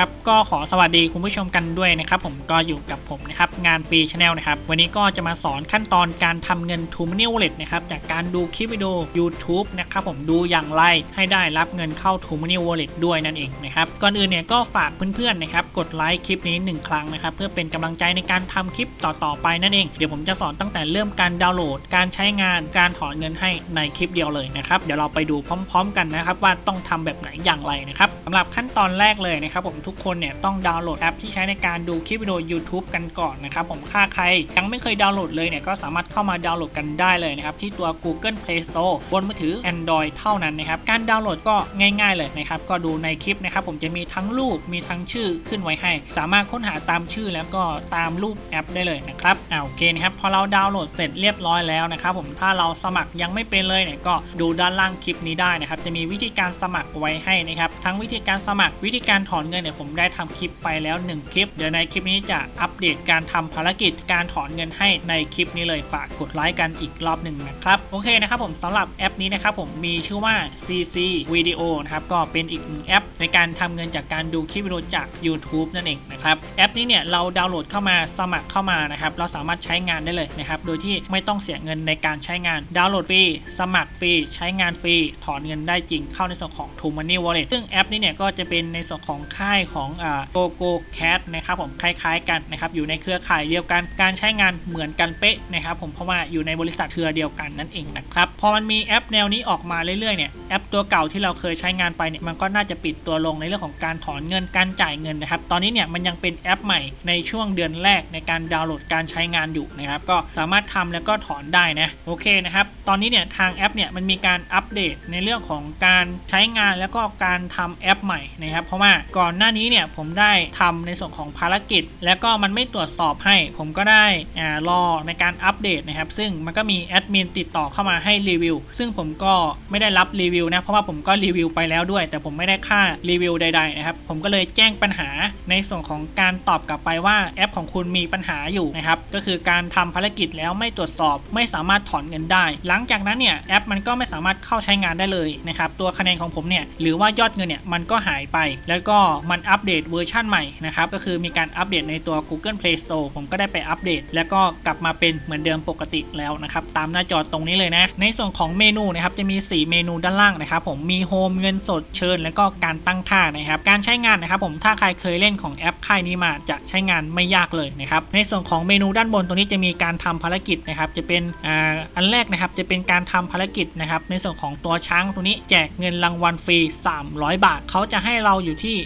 ครับก็ขอสวัสดีคุณผู้ชมกันด้วยนะครับ ผมก็อยู่กับผมนะครับงานฟรีชาแนลนะครับวันนี้ก็จะมาสอนขั้นตอนการทำเงิน t ูม n น Wallet นะครับจากการดูคลิปวิดีโอ YouTube นะครับผมดูอย่างไรให้ได้รับเงินเข้า t ูม n น Wallet ด้วยนั่นเองนะครับก่อนอื่นเนี่ยก็ฝากเพื่อนๆนะครับกดไลค์คลิปนี้ 1 ครั้งนะครับเพื่อเป็นกำลังใจในการทำคลิปต่อๆไปนั่นเองเดี๋ยวผมจะสอนตั้งแต่เริ่มการดาวน์โหลด การใช้งานการถอนเงินให้ในคลิปเดียวเลยนะครับเดี๋ยวเราไปดูพร้อม ๆ กันนะครับว่าต้องทำแบบไหนอย่างไรนะครับสำหรับขั้นตอนแรกเลยนะครับผมทุกคนเนี่ยต้องดาวน์โหลดแอปที่ใช้ในการดูคลิปวิดีโอ YouTube กันก่อนนะครับผมค่าใครยังไม่เคยดาวน์โหลดเลยเนี่ยก็สามารถเข้ามาดาวน์โหลดกันได้เลยนะครับที่ตัว Google Play Store บนมือถือ Android เท่านั้นนะครับการดาวน์โหลดก็ง่าย ๆ เลยนะครับก็ดูในคลิปนะครับผมจะมีทั้งรูปมีทั้งชื่อขึ้นไว้ให้ สามารถค้นหาตามชื่อแล้วก็ตามรูปแอปได้เลยนะครับอ่าโอเคนะครับพอเราดาวน์โหลดเสร็จเรียบร้อยแล้วนะครับผมถ้าเราสมัครยังไม่เป็นเลยเนี่ยก็ดูด้านล่างคลิปนี้ได้นะครับจะมีวิธีการสมัครไว้ให้นะครับทั้งวิธีการสมัครวิธีการถอนเงินเนี่ยผมได้ทำคลิปไปแล้ว 1 คลิป เดี๋ยวในคลิปนี้จะอัปเดตการทำภารกิจการถอนเงินให้ในคลิปนี้เลยฝากกดไลค์กันอีกรอบหนึ่งนะครับ โอเคนะครับผมสำหรับแอปนี้นะครับผมมีชื่อว่า CC Video นะครับก็เป็นอีกหนึ่งแอป ในการทำเงินจากการดูคลิปวิดีโอจาก YouTube นั่นเองนะครับแอปนี้เนี่ยเราดาวน์โหลดเข้ามาสมัครเข้ามานะครับเราสามารถใช้งานได้เลยนะครับโดยที่ไม่ต้องเสียเงินในการใช้งานดาวน์โหลดฟรีสมัครฟรีใช้งานฟรีถอนเงินได้จริงเข้าในส่วนของ t ู m o n e y Wallet ซึ่งแอปนี้เนี่ยก็จะเป็นในส่วนของค่ายของอ่า GoGo Cat นะครับผมคล้ายๆกันนะครับอยู่ในเครือข่ายเดียวกันการใช้งานเหมือนกันเป๊ะนะครับผมเพราะว่าอยู่ในบริษัทเครือเดียวกันนั่นเองนะครับพอมันมีแอปแนวนี้ออกมาเรื่อยๆเนี่ยแอปตัวเก่าที่เราเคยใช้งานไปเนี่ยมันก็น่าจะปิดตัวลงในเรื่องของการถอนเงินการจ่ายเงินนะครับตอนนี้เนี่ยมันยังเป็นแอปใหม่ในช่วงเดือนแรกในการดาวน์โหลดการใช้งานอยู่นะครับก็สามารถทำแล้วก็ถอนได้นะโอเคนะครับตอนนี้เนี่ยทางแอปเนี่ยมันมีการอัปเดตในเรื่องของการใช้งานแล้วก็การทำแอปใหม่นะครับเพราะว่าก่อนหน้านี้เนี่ยผมได้ทำในส่วนของภารกิจ แล้วก็มันไม่ตรวจสอบให้ ผมก็ได้อ่ารอในการอัปเดตนะครับ ซึ่งมันก็มีแอดมินติดต่อเข้ามาให้รีวิว ซึ่งผมก็ไม่ได้รับรีวิวนะ เพราะว่าผมก็รีวิวไปแล้วด้วย แต่ผมไม่ได้ค่ารีวิวใดๆนะครับ ผมก็เลยแจ้งปัญหาในส่วนของการตอบกลับไปว่าแอปของคุณมีปัญหาอยู่นะครับ ก็คือการทำภารกิจแล้วไม่ตรวจสอบ ไม่สามารถถอนเงินได้ หลังจากนั้นเนี่ยแอปมันก็ไม่สามารถเข้าใช้งานได้เลยนะครับ ตัวคะแนนของผมเนี่ย หรือว่ายอดเงินเนี่ยมันก็หายไป แล้วก็มันอัปเดตเวอร์ชันใหม่นะครับก็คือมีการอัปเดตในตัว Google Play Store ผมก็ได้ไปอัปเดต แล้วก็กลับมาเป็นเหมือนเดิมปกติแล้วนะครับตามหน้าจอตรงนี้เลยนะ ในส่วนของเมนูนะครับจะมี 4 เมนูด้านล่างนะครับผมมีโฮมเงินสดเชิญ แล้วก็การตั้งค่านะครับการใช้งานนะครับผมถ้าใครเคยเล่นของแอปค่ายนี้มาจะใช้งานไม่ยากเลยนะครับในส่วนของเมนูด้านบนตรงนี้จะมีการทำภารกิจนะครับจะเป็นอ่าอันแรกนะครับจะเป็นการทำภารกิจนะครับในส่วนของตัวช้างตรงนี้แจกเงินรางวัลฟรี 300 บาทเขาจะให้เราอยู่ที่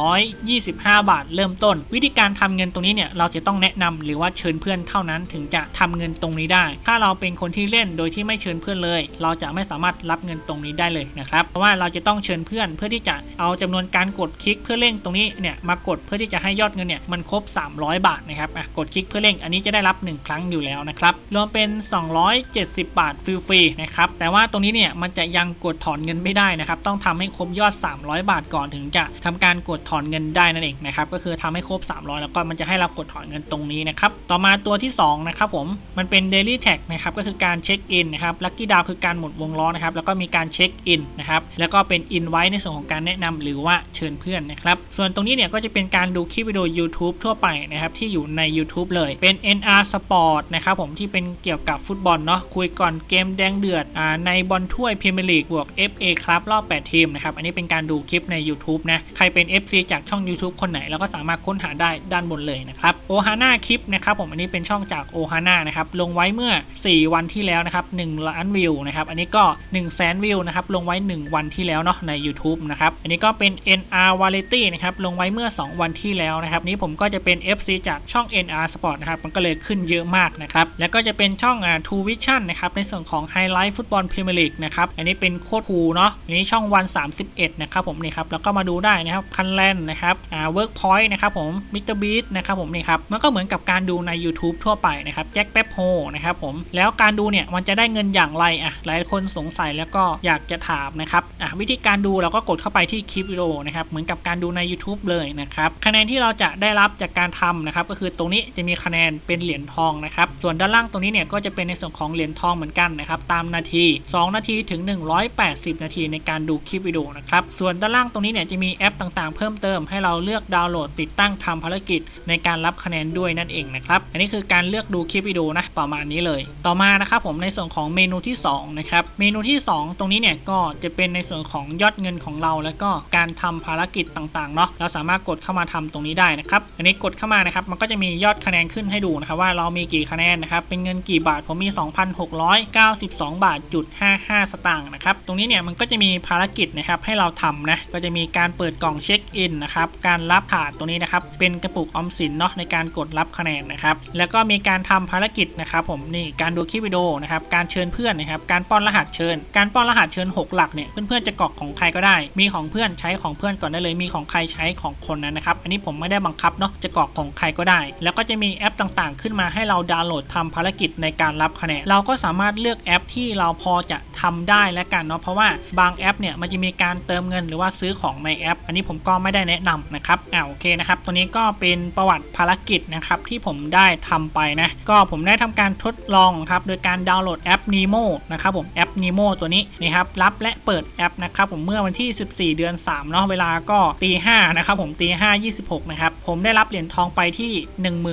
225 บาท เริ่มต้น วิธีการทำเงินตรงนี้เนี่ยเราจะต้องแนะนำหรือว่าเชิญเพื่อนเท่านั้นถึงจะทำเงินตรงนี้ได้ ถ้าเราเป็นคนที่เล่นโดยที่ไม่เชิญเพื่อนเลย เราจะไม่สามารถรับเงินตรงนี้ได้เลยนะครับเพราะว่าเราจะต้องเชิญเพื่อนเพื่อที่จะเอาจำนวนการกดคลิกเพื่อเร่งตรงนี้เนี่ยมากดเพื่อที่จะให้ยอดเงินเนี่ยมันครบ 300 บาทนะครับอะกดคลิกเพื่อเร่งอันนี้จะได้รับ 1 ครั้งอยู่แล้วนะครับรวมเป็น 270 บาทฟรีๆนะครับแต่ว่าตรงนี้เนี่ยมันจะยังกดถอนเงินไม่ได้นะครับต้องทำให้ครบยอด 300 บาทก่อนถึงจะทำการกดถอนเงินได้นั่นเองนะครับก็คือทำให้ครบ 300 แล้วก็มันจะให้เรากดถอนเงินตรงนี้นะครับต่อมาตัวที่2นะครับผมมันเป็น daily tag นะครับก็คือการเช็คอินนะครับลัคกี้ดาวคือการหมุนวงล้อนะครับแล้วก็มีการเช็คอินนะครับแล้วก็เป็นอินไว้ในส่วนของการแนะนำหรือว่าเชิญเพื่อนนะครับส่วนตรงนี้เนี่ยก็จะเป็นการดูคลิปวิดีโอ YouTube ทั่วไปนะครับที่อยู่ใน YouTube เลยเป็น NR Sport นะครับผมที่เป็นเกี่ยวกับฟุตบอลเนาะคุยก่อนเกมแดงเดือดอ่าในบอลถ้วยพรีเมียร์ลีกบวก FA ครับรอบ 8 ทีมนะครับอันนี้เป็นการดูคลิปใน YouTube นะใครเป็น FC จากช่อง YouTube คนไหนเราก็สามารถค้นหาได้ด้านบนเลยนะครับโอฮาน่าคลิปนะครับผมอันนี้เป็นช่องจากโอฮาน่านะครับลงไว้เมื่อ 4 วันที่แล้วนะครับ1ล้านวิวนะครับอันนี้ก็1 0 0 0 0แสนวิวนะครับลงไว้ 1 วันที่แล้วเนาะใน YouTube นะครับอันนี้ก็เป็น NR Variety นะครับลงไว้เมื่อ 2 วันที่แล้วนะครับนี้ผมก็จะเป็น FC จากช่อง NR Sport นะครับมันก็เลยขึ้นเยอะมากนะครับแล้วก็จะเป็นช่องอ่า True Vision นะครับในส่วนของ Highlight Football Premier League นะครับอันนี้เป็นโค้ดคูเนาะอันนี้ช่องวัน31นะครับผมนี่ครับแล้วก็มาดูได้นะครับคันแลนนะครับอ่า Workpoint นะครับผมมิสเตอร์บีทนะครับผมนี่ครับมันก็เหมือนกับการดูใน YouTube ทั่วไปนะครับแจ็คแป๊บโฮนะครับผมแล้วการดูเนี่ยมันจะได้เงินอย่างไรอะหลายคนสงสัยแล้วก็อยากจะถามนะครับอะวิธีการดูเราก็กดเข้าไปที่คลิปวิดีโอนะครับเหมือนกับการดูใน YouTube เลยนะครับคะแนนที่เราจะได้รับจากการทำนะครับก็คือตรงนี้จะมีคะแนนเป็นเหรียญทองนะครับส่วนด้านล่างตรงนี้เนี่ยก็จะเป็นในส่วนของเหรียญทองเหมือนกันนะครับตามนาที 2 นาทีถึง 180 นาทีในการดูคลิปวิดีโอนะครับส่วนด้านล่างตรงนี้เนี่ยจะมีแอปต่างๆเพิ่มมเติมให้เราเลือกดาวน์โหลดติดตั้งทำภารกิจในการรับคะแนนด้วยนั่นเองนะครับ อันนี้คือการเลือกดูคลิปวิดีโอนะประมาณนี้เลย ต่อมานะครับผมในส่วนของเมนูที่สองนะครับเมนูที่สองตรงนี้เนี่ยก็จะเป็นในส่วนของยอดเงินของเรา แล้วก็การทำภารกิจต่างๆเนาะเราสามารถกดเข้ามาทำตรงนี้ได้นะครับอันนี้กดเข้ามานะครับมันก็จะมียอดคะแนนขึ้นให้ดูนะครับว่าเรามีกี่คะแนนนะครับเป็นเงินกี่บาทผมมี 2,692 บาทจุด55 สตางค์นะครับตรงนี้เนี่ยมันก็จะมีภารกิจนะครับให้เราทำนะก็จะมีการเปิดกล่องเช็คอินะครับ การรับถาดตรงนี้นะครับ เป็นกระปุกออมสินเนาะในการกดรับคะแนนนะครับ แล้วก็มีการทำภารกิจนะครับผมนี่การดูคลิปวิดีโอนะครับ การเชิญเพื่อนนะครับ การป้อนรหัสเชิญ การป้อนรหัสเชิญ 6 หลักเนี่ย เพื่อนๆจะกรอกของใครก็ได้ มีของเพื่อนใช้ของเพื่อนก่อนได้เลย มีของใครใช้ของคนนั้นนะครับ อันนี้ผมไม่ได้บังคับเนาะ จะกรอกของใครก็ได้ แล้วก็จะมีแอปต่างๆ ขึ้นมาให้เราดาวน์โหลดทำภารกิจในการรับคะแนน เราก็สามารถเลือกแอปที่เราพอจะทำได้และกันเนาะ เพราะว่าบางแอปเนี่ยมันจะมีการเติมเงินหรือว่าซื้อของในแอป อันนี้ผมก็ไม่ได้แนะนำนะครับอ่าโอเคนะครับตัวนี้ก็เป็นประวัติภารกิจนะครับที่ผมได้ทำไปนะก็ผมได้ทำการทดลองครับโดยการดาวน์โหลดแอป Nemo นะครับผมแอป Nemo ตัวนี้นะครับรับและเปิดแอปนะครับผมเมื่อวันที่ 14 เดือน 3 เนาะเวลาก็ตี5นะครับผมตี5 26นะครับผมได้รับเหรียญทองไปที่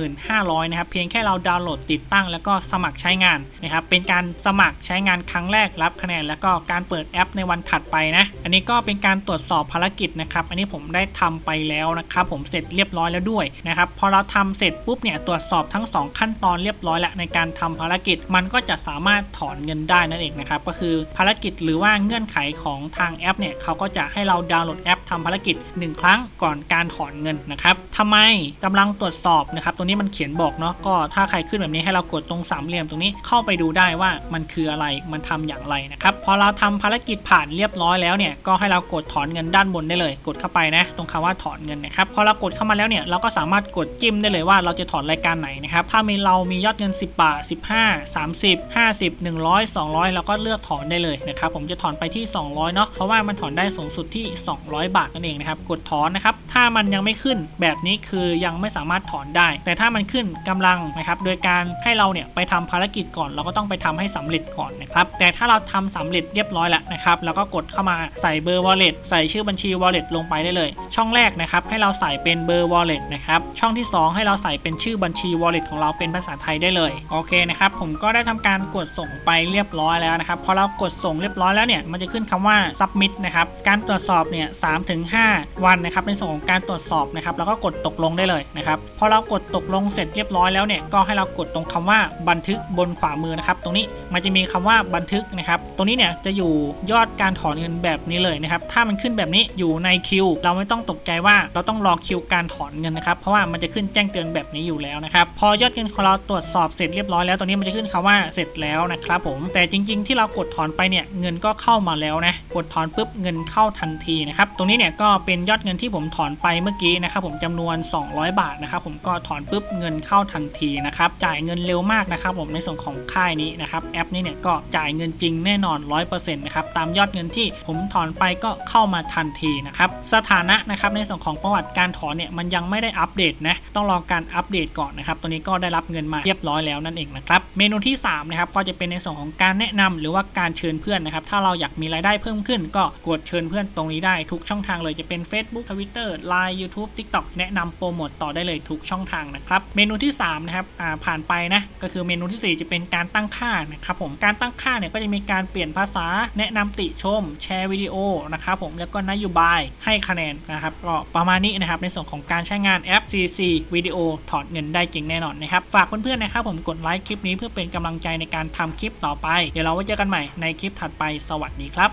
1500นะครับเพียงแค่เราดาวน์โหลดติดตั้ง แล้วก็สมัครใช้งานนะครับเป็นการสมัครใช้งานครั้งแรกรับคะแนน แล้วก็การเปิดแอปในวันถัดไปนะอันนี้ก็เป็นการตรวจสอบภารกิจนะครับอันนี้ผมได้ทำไปแล้วนะครับผมเสร็จเรียบร้อยแล้วด้วยนะครับพอเราทำเสร็จปุ๊บเนี่ยตรวจสอบทั้ง 2 ขั้นตอนเรียบร้อยแล้วในการทำภารกิจมันก็จะสามารถถอนเงินได้นั่นเองนะครับก็คือภารกิจหรือว่าเงื่อนไขของทางแอปเนี่ยเขาก็จะให้เราดาวน์โหลดแอปทำภารกิจ 1 ครั้งก่อนการถอนเงินนะครับทำไมกำลังตรวจสอบนะครับตรงนี้มันเขียนบอกเนาะก็ถ้าใครขึ้นแบบนี้ให้เรากดตรงสามเหลี่ยมตรงนี้เข้าไปดูได้ว่ามันคืออะไรมันทำอย่างไรนะครับพอเราทำภารกิจผ่านเรียบร้อยแล้วเนี่ยก็ให้เรากดถอนเงินด้านบนได้เลย กดเข้าไปนะตรงคำว่าถอนเงินนะครับพอเรากดเข้ามาแล้วเนี่ยเราก็สามารถกดจิ้มได้เลยว่าเราจะถอนรายการไหนนะครับถ้ามีเรามียอดเงิน 10 บาท 15 30 50 100 200 เราก็เลือกถอนได้เลยนะครับผมจะถอนไปที่ 200 เนาะเพราะว่ามันถอนได้สูงสุดที่ 200 บาทนั่นเองนะครับกดถอนนะครับถ้ามันยังไม่ขึ้นแบบนี้คือยังไม่สามารถถอนได้ แต่ถ้ามันขึ้นกำลังนะครับโดยการให้เราเนี่ยไปทำภารกิจก่อนเราก็ต้องไปทำให้สำเร็จก่อนนะครับแต่ถ้าเราทำสำเร็จเรียบร้อยแล้วนะครับเราก็กดเข้ามาใส่เบอร์ wallet ใส่ชื่อบัญชี wallet ลงไปได้เลย ช่องแรกนะครับให้เราใส่เป็นเบอร์ wallet นะครับช่องที่ 2 ให้เราใส่เป็นชื่อบัญชี wallet ของเราเป็นภาษาไทยได้เลยโอเคนะครับผมก็ได้ทำการกดส่งไปเรียบร้อยแล้วนะครับพอเรากดส่งเรียบร้อยแล้วเนี่ยมันจะขึ้นคำว่า submit นะครับการตรวจสอบเนี่ยสามถึงห้าวันนะครับในส่วนของการตรวจสอบนะครับแล้วก็กดตกลงได้เลยนะครับพอเรากดตกลงเสร็จเรียบร้อยแล้วเนี่ยก็ให้เรากดตรงคำว่าบันทึกบนขวามือนะครับตรงนี้มันจะมีคำว่าบันทึกนะครับตรงนี้เนี่ยจะอยู่ยอดการถอนเงินแบบนี้เลยนะครับถ้ามันขึ้นแบบนี้อยู่ในคิว เราไม่ต้องตกใจว่าเราต้องรอคิวการถอนเงินนะครับเพราะว่ามันจะขึ้นแจ้งเตือนแบบนี้อยู่แล้วนะครับพอยอดเงินของเราตรวจสอบเสร็จเรียบร้อยแล้วตรงนี้มันจะขึ้นคำว่าเสร็จแล้วนะครับผมแต่จริง ๆ ที่เรากดถอนไปเนี่ยเงินก็เข้ามาแล้วนะกดถอนปุ๊บเงินเข้าทันทีนะครับตรงนี้เนี่ยก็เป็นยอดเงินที่ผมถอนไปเมื่อกี้นะครับผมจำนวน 200 บาทนะครับผมก็ถอนปุ๊บเงินเข้าทันทีนะครับจ่ายเงินเร็วมากนะครับผมในส่วนของค่ายนี้นะครับแอปนี้เนี่ยก็จ่ายเงินจริงแน่นอน 100%นะครับตามยอดเงินที่ผมถอนไปก็เข้ามาทันทีนะครับสถานะนะครับในส่วนของประวัติการถอนเนี่ยมันยังไม่ได้อัปเดตนะต้องรอการอัปเดตก่อนนะครับตัวนี้ก็ได้รับเงินมาเรียบร้อยแล้วนั่นเองนะครับเมนูที่3นะครับก็จะเป็นในส่วนของการแนะนำหรือว่าการเชิญเพื่อนนะครับ ถ้าเราอยากมีรายได้เพิ่มขึ้น ก็กดเชิญเพื่อนตรงนี้ได้ทุกช่องทางเลยจะเป็น Facebook Twitter Line YouTube TikTok แนะนำโปรโมตต่อได้เลยทุกช่องทางนะครับ เมนูที่3นะครับอ่าผ่านไปนะก็คือเมนูทีสี่ 4 จะเป็นการตั้งค่านะครับผมการตั้งค่าเนี่ยก็จะมีการเปลี่ยนภาษาแนะนำติชม แชร์วิดีโอนะครับผมแล้วก็นโยบายให้คะแนนนะครับก็ประมาณนี้นะครับในส่วนของการใช้งานแอป CC วิดีโอถอนเงินได้จริงแน่นอนนะครับฝากเพื่อนๆนะครับผมกดไลค์คลิปนี้เพื่อเป็นกำลังใจในการทำคลิปต่อไป เดี๋ยวเราไว้เจอกันใหม่ในคลิปถัดไปสวัสดีครับ